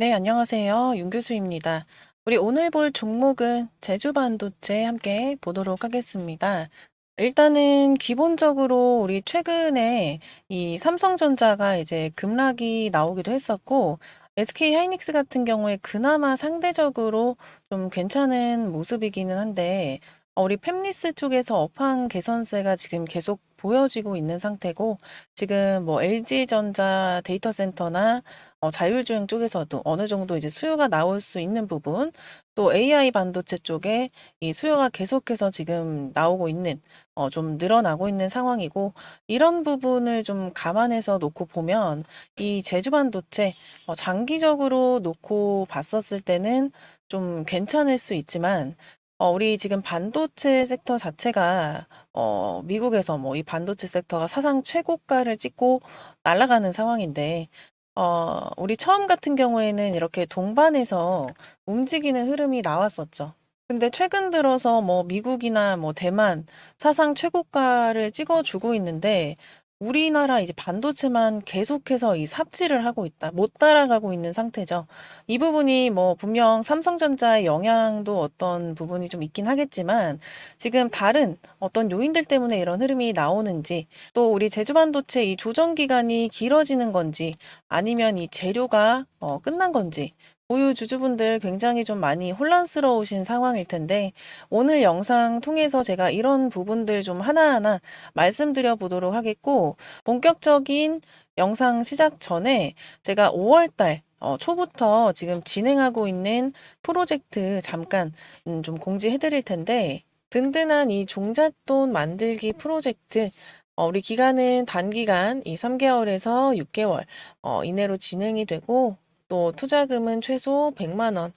네, 안녕하세요. 윤 교수입니다. 우리 오늘 볼 종목은 제주 반도체 함께 보도록 하겠습니다. 일단은 기본적으로 우리 최근에 이 삼성전자가 이제 급락이 나오기도 했었고, SK 하이닉스 같은 경우에 그나마 상대적으로 좀 괜찮은 모습이기는 한데, 어, 우리 팹리스 쪽에서 업황 개선세가 지금 계속 보여지고 있는 상태고, 지금 뭐 LG전자 데이터 센터나 어, 자율주행 쪽에서도 어느 정도 이제 수요가 나올 수 있는 부분, 또 AI 반도체 쪽에 이 수요가 계속해서 지금 나오고 있는, 어, 좀 늘어나고 있는 상황이고, 이런 부분을 좀 감안해서 놓고 보면, 이 제주 반도체, 어, 장기적으로 놓고 봤었을 때는 좀 괜찮을 수 있지만, 어, 우리 지금 반도체 섹터 자체가, 어, 미국에서 뭐 이 반도체 섹터가 사상 최고가를 찍고 날아가는 상황인데, 어, 우리 처음 같은 경우에는 이렇게 동반해서 움직이는 흐름이 나왔었죠. 근데 최근 들어서 뭐 미국이나 뭐 대만 사상 최고가를 찍어주고 있는데 우리나라 이제 반도체만 계속해서 이 삽질을 하고 있다. 못 따라가고 있는 상태죠. 이 부분이 뭐 분명 삼성전자의 영향도 어떤 부분이 좀 있긴 하겠지만 지금 다른 어떤 요인들 때문에 이런 흐름이 나오는지 또 우리 제주반도체 이 조정 기간이 길어지는 건지 아니면 이 재료가 어, 끝난 건지 보유 주주분들 굉장히 좀 많이 혼란스러우신 상황일 텐데 오늘 영상 통해서 제가 이런 부분들 좀 하나하나 말씀드려 보도록 하겠고 본격적인 영상 시작 전에 제가 5월달 어, 초부터 지금 진행하고 있는 프로젝트 잠깐 음, 좀 공지해 드릴 텐데 든든한 이 종잣돈 만들기 프로젝트 어, 우리 기간은 단기간 이 3개월에서 6개월 어, 이내로 진행이 되고 또 투자금은 최소 100만 원,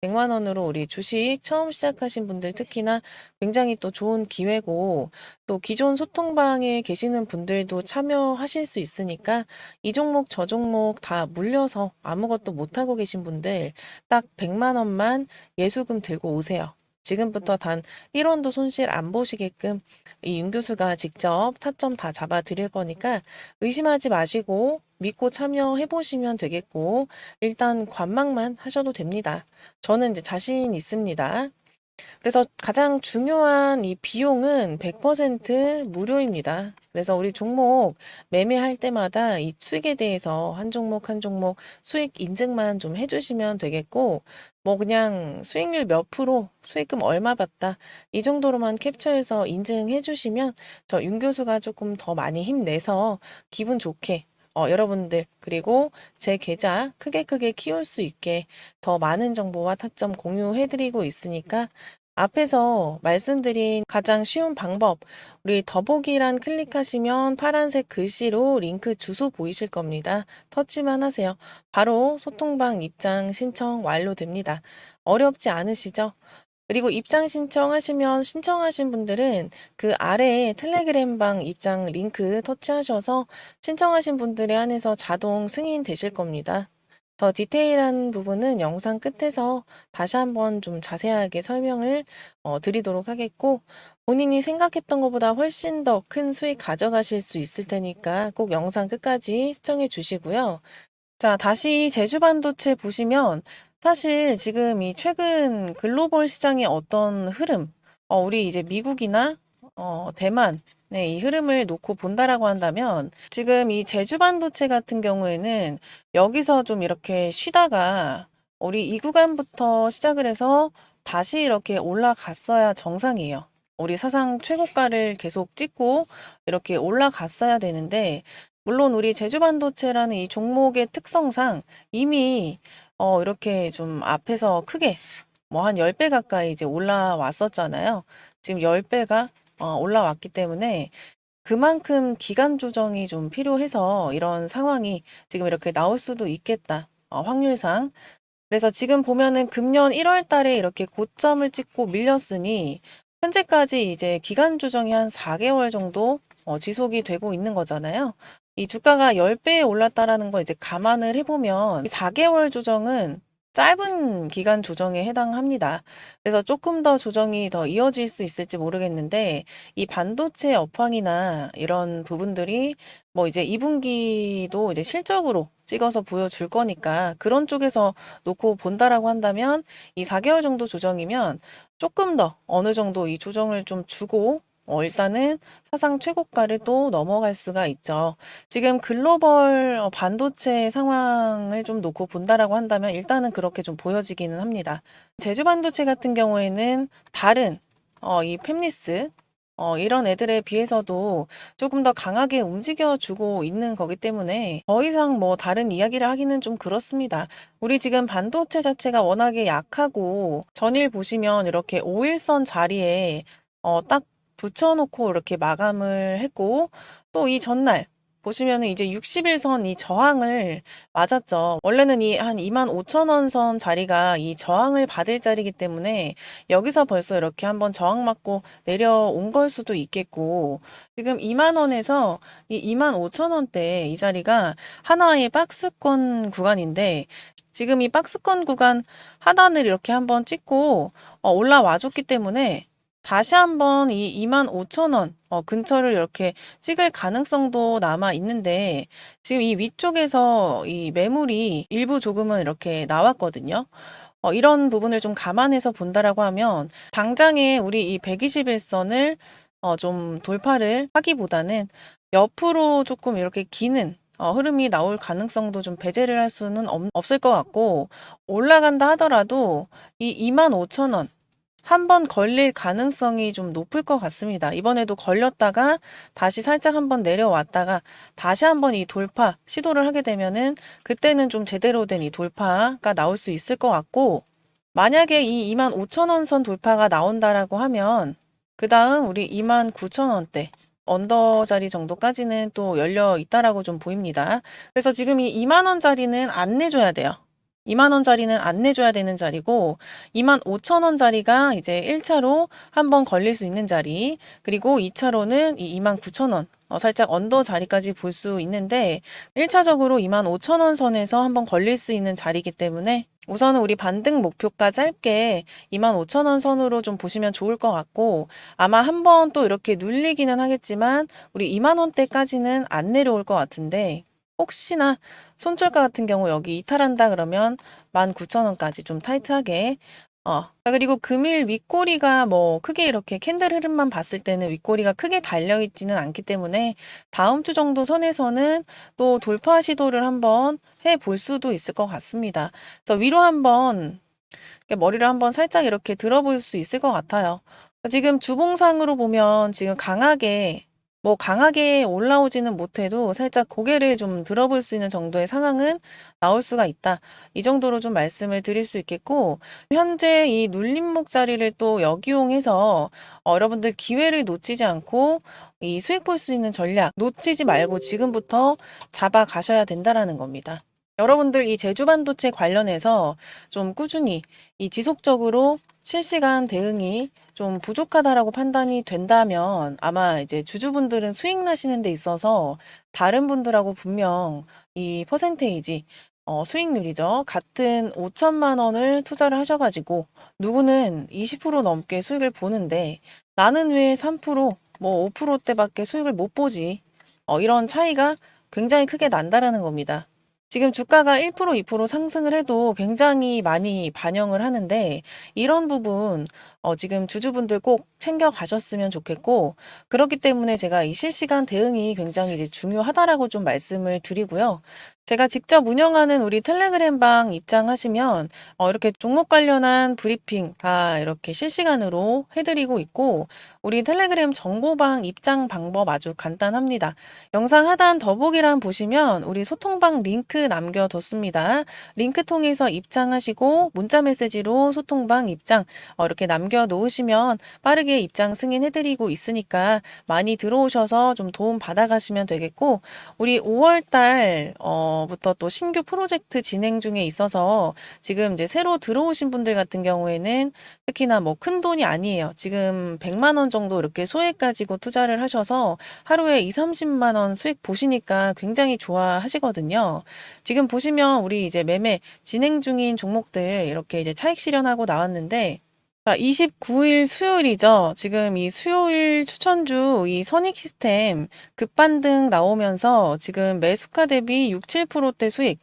100만 원으로 우리 주식 처음 시작하신 분들 특히나 굉장히 또 좋은 기회고 또 기존 소통방에 계시는 분들도 참여하실 수 있으니까 이 종목 저 종목 다 물려서 아무것도 못하고 계신 분들 딱 100만 원만 예수금 들고 오세요. 지금부터 단 1원도 손실 안 보시게끔 이 윤 교수가 직접 타점 다 잡아 드릴 거니까 의심하지 마시고 믿고 참여해 보시면 되겠고 일단 관망만 하셔도 됩니다. 저는 이제 자신 있습니다. 그래서 가장 중요한 이 비용은 100% 무료입니다. 그래서 우리 종목 매매할 때마다 이 수익에 대해서 한 종목 한 종목 수익 인증만 좀 해주시면 되겠고, 뭐 그냥 수익률 몇 프로, 수익금 얼마 받다, 이 정도로만 캡처해서 인증해 주시면 저 윤 교수가 조금 더 많이 힘내서 기분 좋게 어, 여러분들, 그리고 제 계좌 크게 크게 키울 수 있게 더 많은 정보와 타점 공유해드리고 있으니까 앞에서 말씀드린 가장 쉬운 방법, 우리 더보기란 클릭하시면 파란색 글씨로 링크 주소 보이실 겁니다. 터치만 하세요. 바로 소통방 입장 신청 완료됩니다. 어렵지 않으시죠? 그리고 입장 신청하시면 신청하신 분들은 그 아래에 텔레그램방 입장 링크 터치하셔서 신청하신 분들에 한해서 자동 승인 되실 겁니다. 더 디테일한 부분은 영상 끝에서 다시 한번 좀 자세하게 설명을 어, 드리도록 하겠고, 본인이 생각했던 것보다 훨씬 더 큰 수익 가져가실 수 있을 테니까 꼭 영상 끝까지 시청해 주시고요. 자, 다시 제주반도체 보시면 사실 지금 이 최근 글로벌 시장의 어떤 흐름, 어, 우리 이제 미국이나 어, 대만, 네, 이 흐름을 놓고 본다라고 한다면 지금 이 제주 반도체 같은 경우에는 여기서 좀 이렇게 쉬다가 우리 이 구간부터 시작을 해서 다시 이렇게 올라갔어야 정상이에요. 우리 사상 최고가를 계속 찍고 이렇게 올라갔어야 되는데 물론 우리 제주 반도체라는 이 종목의 특성상 이미 어, 이렇게 좀 앞에서 크게 뭐 한 10배 가까이 이제 올라왔었잖아요. 지금 10배가 어, 올라왔기 때문에 그만큼 기간 조정이 좀 필요해서 이런 상황이 지금 이렇게 나올 수도 있겠다. 어, 확률상. 그래서 지금 보면은 금년 1월 달에 이렇게 고점을 찍고 밀렸으니 현재까지 이제 기간 조정이 한 4개월 정도 어, 지속이 되고 있는 거잖아요. 이 주가가 10배에 올랐다라는 거 이제 감안을 해보면 4개월 조정은 짧은 기간 조정에 해당합니다. 그래서 조금 더 조정이 더 이어질 수 있을지 모르겠는데 이 반도체 업황이나 이런 부분들이 뭐 이제 2분기도 이제 실적으로 찍어서 보여줄 거니까 그런 쪽에서 놓고 본다라고 한다면 이 4개월 정도 조정이면 조금 더 어느 정도 이 조정을 좀 주고 어, 일단은 사상 최고가를 또 넘어갈 수가 있죠. 지금 글로벌 어, 반도체 상황을 좀 놓고 본다라고 한다면 일단은 그렇게 좀 보여지기는 합니다. 제주 반도체 같은 경우에는 다른 어, 이 팹리스 어, 이런 애들에 비해서도 조금 더 강하게 움직여주고 있는 거기 때문에 더 이상 뭐 다른 이야기를 하기는 좀 그렇습니다. 우리 지금 반도체 자체가 워낙에 약하고 전일 보시면 이렇게 5일선 자리에 어, 딱 붙여놓고 이렇게 마감을 했고 또 이 전날 보시면은 이제 60일선 이 저항을 맞았죠. 원래는 이 한 2만 5천 원 선 자리가 이 저항을 받을 자리이기 때문에 여기서 벌써 이렇게 한번 저항 맞고 내려온 걸 수도 있겠고 지금 2만 원에서 이 2만 5천 원대 이 자리가 하나의 박스권 구간인데 지금 이 박스권 구간 하단을 이렇게 한번 찍고 어, 올라와 줬기 때문에 다시 한번 이 2만 5천 원 어, 근처를 이렇게 찍을 가능성도 남아 있는데 지금 이 위쪽에서 이 매물이 일부 조금은 이렇게 나왔거든요. 어, 이런 부분을 좀 감안해서 본다라고 하면 당장에 우리 이 121선을 어, 좀 돌파를 하기보다는 옆으로 조금 이렇게 기는 어, 흐름이 나올 가능성도 좀 배제를 할 수는 없, 없을 것 같고 올라간다 하더라도 이 25,000원 한번 걸릴 가능성이 좀 높을 것 같습니다. 이번에도 걸렸다가 다시 살짝 한번 내려왔다가 다시 한번 이 돌파 시도를 하게 되면은 그때는 좀 제대로 된 이 돌파가 나올 수 있을 것 같고 만약에 이 25,000원 선 돌파가 나온다라고 하면 그 다음 우리 29,000원대 언더 자리 정도까지는 또 열려 있다라고 좀 보입니다. 그래서 지금 이 2만 원짜리는 안 내줘야 돼요. 2만 원짜리는 안 내줘야 되는 자리고 2만 5천 원짜리가 이제 1차로 한 번 걸릴 수 있는 자리 그리고 2차로는 이 2만 9천 원 어, 살짝 언더 자리까지 볼 수 있는데 1차적으로 2만 5천 원 선에서 한 번 걸릴 수 있는 자리이기 때문에 우선은 우리 반등 목표가 짧게 2만 5천 원 선으로 좀 보시면 좋을 것 같고 아마 한 번 또 이렇게 눌리기는 하겠지만 우리 2만 원대까지는 안 내려올 것 같은데 혹시나 손절가 같은 경우 여기 이탈한다 그러면 19,000원까지 좀 타이트하게 어. 그리고 금일 윗꼬리가 뭐 크게 이렇게 캔들 흐름만 봤을 때는 윗꼬리가 크게 달려 있지는 않기 때문에 다음 주 정도 선에서는 또 돌파 시도를 한번 해 볼 수도 있을 것 같습니다. 그래서 위로 한번 머리를 한번 살짝 이렇게 들어볼 수 있을 것 같아요. 지금 주봉상으로 보면 지금 강하게 뭐 강하게 올라오지는 못해도 살짝 고개를 좀 들어볼 수 있는 정도의 상황은 나올 수가 있다. 이 정도로 좀 말씀을 드릴 수 있겠고, 현재 이 눌림목 자리를 또 역이용해서 어, 여러분들 기회를 놓치지 않고 이 수익 볼 수 있는 전략 놓치지 말고 지금부터 잡아 가셔야 된다라는 겁니다. 여러분들 이 제주 반도체 관련해서 좀 꾸준히 이 지속적으로 실시간 대응이 좀 부족하다라고 판단이 된다면 아마 이제 주주분들은 수익 나시는 데 있어서 다른 분들하고 분명 이 퍼센테이지 어, 수익률이죠. 같은 5천만 원을 투자를 하셔가지고 누구는 20% 넘게 수익을 보는데 나는 왜 3%, 뭐 5%대밖에 수익을 못 보지? 어, 이런 차이가 굉장히 크게 난다라는 겁니다. 지금 주가가 1% 2% 상승을 해도 굉장히 많이 반영을 하는데 이런 부분 어, 지금 주주분들 꼭 챙겨 가셨으면 좋겠고 그렇기 때문에 제가 이 실시간 대응이 굉장히 이제 중요하다라고 좀 말씀을 드리고요. 제가 직접 운영하는 우리 텔레그램 방 입장하시면 어, 이렇게 종목 관련한 브리핑 다 이렇게 실시간으로 해드리고 있고 우리 텔레그램 정보방 입장 방법 아주 간단합니다. 영상 하단 더보기란 보시면 우리 소통방 링크 남겨뒀습니다. 링크 통해서 입장하시고 문자 메시지로 소통방 입장 어, 이렇게 남겨놓으시면 빠르게 입장 승인해드리고 있으니까 많이 들어오셔서 좀 도움 받아가시면 되겠고 우리 5월달 어, 부터 또 신규 프로젝트 진행 중에 있어서 지금 이제 새로 들어오신 분들 같은 경우에는 특히나 뭐 큰 돈이 아니에요. 지금 100만 원 정도 이렇게 소액 가지고 투자를 하셔서 하루에 2, 30만 원 수익 보시니까 굉장히 좋아하시거든요. 지금 보시면 우리 이제 매매 진행 중인 종목들 이렇게 이제 차익 실현하고 나왔는데 자, 29일 수요일이죠. 지금 이 수요일 추천주 이 선익 시스템 급반등 나오면서 지금 매수가 대비 6, 7%대 수익.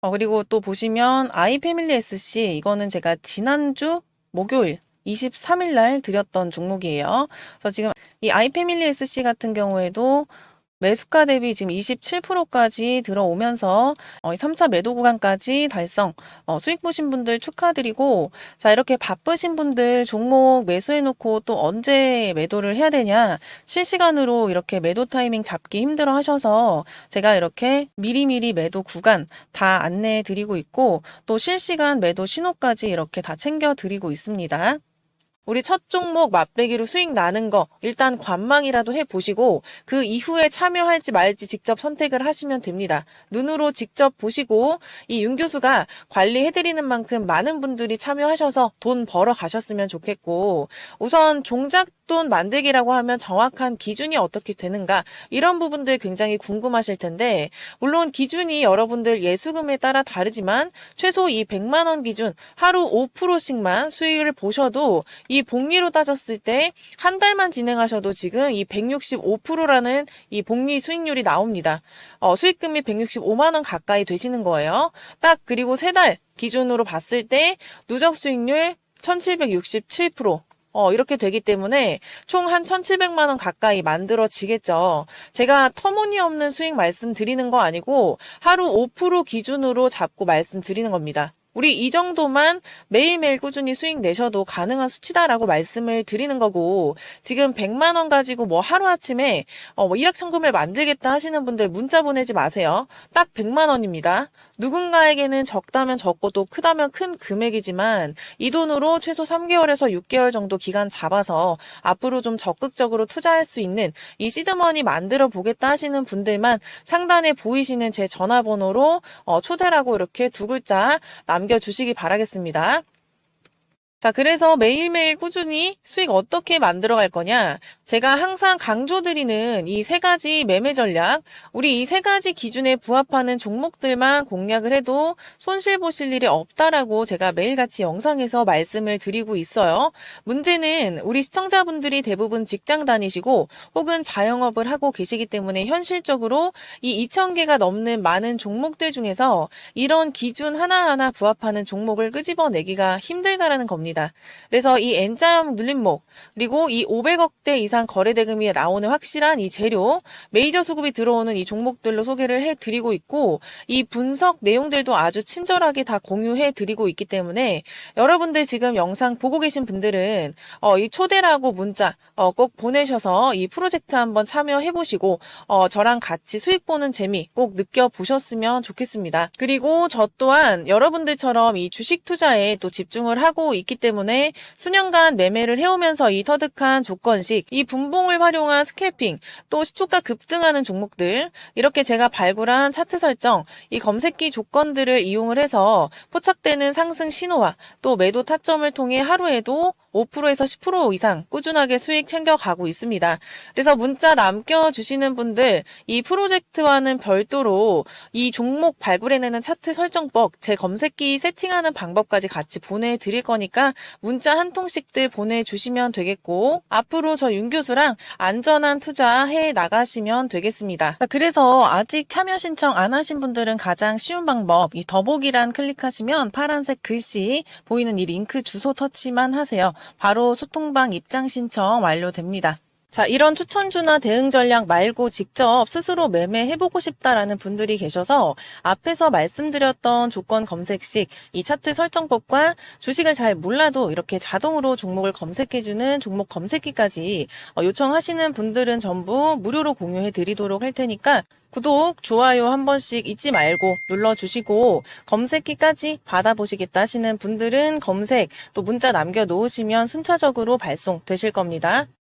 어, 그리고 또 보시면 아이 패밀리 SC 이거는 제가 지난주 목요일 23일 날 드렸던 종목이에요. 그래서 지금 이 아이 패밀리 SC 같은 경우에도 매수가 대비 지금 27%까지 들어오면서 어, 3차 매도 구간까지 달성. 어, 수익 보신 분들 축하드리고 자 이렇게 바쁘신 분들 종목 매수해놓고 또 언제 매도를 해야 되냐 실시간으로 이렇게 매도 타이밍 잡기 힘들어 하셔서 제가 이렇게 미리미리 매도 구간 다 안내해 드리고 있고 또 실시간 매도 신호까지 이렇게 다 챙겨 드리고 있습니다. 우리 첫 종목 맛배기로 수익 나는 거 일단 관망이라도 해보시고 그 이후에 참여할지 말지 직접 선택을 하시면 됩니다. 눈으로 직접 보시고 이 윤 교수가 관리해드리는 만큼 많은 분들이 참여하셔서 돈 벌어 가셨으면 좋겠고 우선 종잣돈 만들기라고 하면 정확한 기준이 어떻게 되는가 이런 부분들 굉장히 궁금하실 텐데 물론 기준이 여러분들 예수금에 따라 다르지만 최소 이 100만 원 기준 하루 5%씩만 수익을 보셔도 이 복리로 따졌을 때 한 달만 진행하셔도 지금 이 165%라는 이 복리 수익률이 나옵니다. 어, 수익금이 165만 원 가까이 되시는 거예요. 딱 그리고 세 달 기준으로 봤을 때 누적 수익률 1767%. 어, 이렇게 되기 때문에 총 한 1,700만 원 가까이 만들어지겠죠. 제가 터무니없는 수익 말씀드리는 거 아니고 하루 5% 기준으로 잡고 말씀드리는 겁니다. 우리 이 정도만 매일매일 꾸준히 수익 내셔도 가능한 수치다라고 말씀을 드리는 거고 지금 100만 원 가지고 뭐 하루아침에 어, 뭐 일확천금을 만들겠다 하시는 분들 문자 보내지 마세요. 딱 100만 원입니다. 누군가에게는 적다면 적고 또 크다면 큰 금액이지만 이 돈으로 최소 3개월에서 6개월 정도 기간 잡아서 앞으로 좀 적극적으로 투자할 수 있는 이 시드머니 만들어 보겠다 하시는 분들만 상단에 보이시는 제 전화번호로 어, 초대라고 이렇게 두 글자 남 겨주시기 바라겠습니다. 자, 그래서 매일매일 꾸준히 수익 어떻게 만들어 갈 거냐? 제가 항상 강조드리는 이 세 가지 매매 전략, 우리 이 세 가지 기준에 부합하는 종목들만 공략을 해도 손실 보실 일이 없다라고 제가 매일같이 영상에서 말씀을 드리고 있어요. 문제는 우리 시청자분들이 대부분 직장 다니시고 혹은 자영업을 하고 계시기 때문에 현실적으로 이 2,000개가 넘는 많은 종목들 중에서 이런 기준 하나하나 부합하는 종목을 끄집어내기가 힘들다라는 겁니다. 그래서 이 N자형 눌림목 그리고 이 500억대 이상 거래대금이 나오는 확실한 이 재료 메이저 수급이 들어오는 이 종목들로 소개를 해드리고 있고 이 분석 내용들도 아주 친절하게 다 공유해드리고 있기 때문에 여러분들 지금 영상 보고 계신 분들은 어, 이 초대라고 문자 어, 꼭 보내셔서 이 프로젝트 한번 참여해보시고 어, 저랑 같이 수익 보는 재미 꼭 느껴보셨으면 좋겠습니다. 그리고 저 또한 여러분들처럼 이 주식 투자에 또 집중을 하고 있기 때문에 수년간 매매를 해오면서 이 터득한 조건식, 이 분봉을 활용한 스캘핑, 또 시초가 급등하는 종목들, 이렇게 제가 발굴한 차트 설정, 이 검색기 조건들을 이용을 해서 포착되는 상승 신호와 또 매도 타점을 통해 하루에도 5%에서 10% 이상 꾸준하게 수익 챙겨가고 있습니다. 그래서 문자 남겨주시는 분들 이 프로젝트와는 별도로 이 종목 발굴해내는 차트 설정법 제 검색기 세팅하는 방법까지 같이 보내드릴 거니까 문자 한 통씩들 보내주시면 되겠고 앞으로 저 윤 교수랑 안전한 투자 해 나가시면 되겠습니다. 그래서 아직 참여 신청 안 하신 분들은 가장 쉬운 방법 이 더보기란 클릭하시면 파란색 글씨 보이는 이 링크 주소 터치만 하세요. 바로 소통방 입장 신청 완료됩니다. 자, 이런 추천주나 대응 전략 말고 직접 스스로 매매해보고 싶다라는 분들이 계셔서 앞에서 말씀드렸던 조건 검색식, 이 차트 설정법과 주식을 잘 몰라도 이렇게 자동으로 종목을 검색해주는 종목 검색기까지 어, 요청하시는 분들은 전부 무료로 공유해 드리도록 할 테니까 구독, 좋아요 한 번씩 잊지 말고 눌러주시고 검색기까지 받아보시겠다 하시는 분들은 검색 또 문자 남겨놓으시면 순차적으로 발송되실 겁니다.